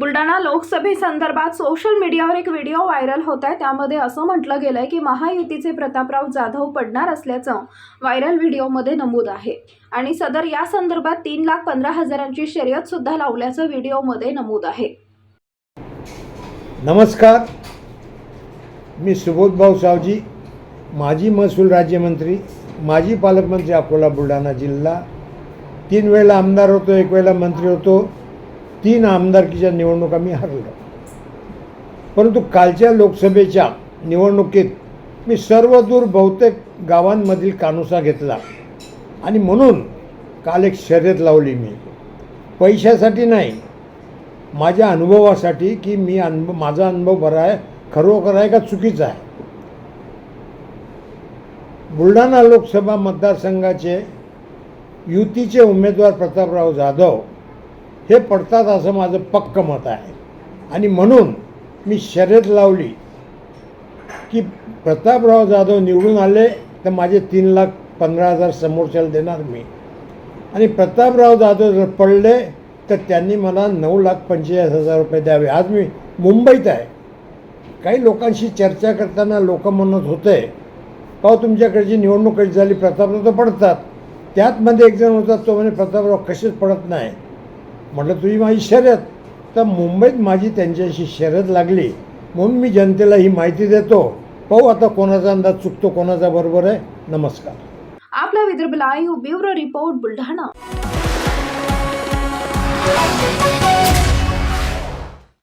Buldhana लोकसभेसंदर्भात social मीडियावर एक video viral होत आहे. त्यामध्ये असं म्हटलं गेलं आहे की महायुतीचे प्रतापराव जाधव पडणार असल्याचं व्हायरल व्हिडिओमध्ये नमूद आहे. आणि सदर या संदर्भात तीन लाख पंधरा हजारांची शर्यत सुद्धा लावल्याचं व्हिडिओमध्ये नमूद आहे. नमस्कार. मी सुबोधभाऊ सावजी माजी महसूल राज्यमंत्री माजी पालकमंत्री अकोला बुलढाणा जिल्हा. तीन वेळेला आमदार होतो एक वेळेला मंत्री होतो. तीन आमदारकीच्या निवडणुका मी हरलो परंतु कालच्या लोकसभेच्या निवडणुकीत मी सर्वदूर बहुतेक गावांमधील कानुसा घेतला. आणि म्हणून काल एक शर्यत लावली मी. पैशासाठी नाही माझ्या अनुभवासाठी की मी अनुभव माझा अनुभव बरा आहे खरोखर आहे का चुकीचा आहे? बुलढाणा लोकसभा मतदारसंघाचे युतीचे उमेदवार प्रतापराव जाधव हे पडतात असं माझं पक्क मत आहे. आणि म्हणून मी शर्यत लावली की प्रतापराव जाधव निवडून आले तर माझे तीन लाख पंधरा हजार समोरच्याला देणार मी. आणि प्रतापराव जाधव जर पडले तर त्यांनी मला नऊ लाख पंचेचाळीस हजार रुपये द्यावे. आज मी मुंबईत आहे. काही लोकांशी चर्चा करताना लोक म्हणत होते पाहू तुमच्याकडची निवडणूक कशी झाली प्रतापराव तर पडतात. त्यातमध्ये एक जण होता तो म्हणे प्रतापराव कसेच पडत नाही? म्हटलं तुझी माझी शर्यत. तर मुंबईत माझी त्यांच्याशी शर्यत लागली. म्हणून मी जनतेला ही माहिती देतो. पाहू आता कोणाचा अंदाज चुकतो कोणाचा बरोबर आहे. नमस्कार. आपला Vidarbha live bureau report Buldhana.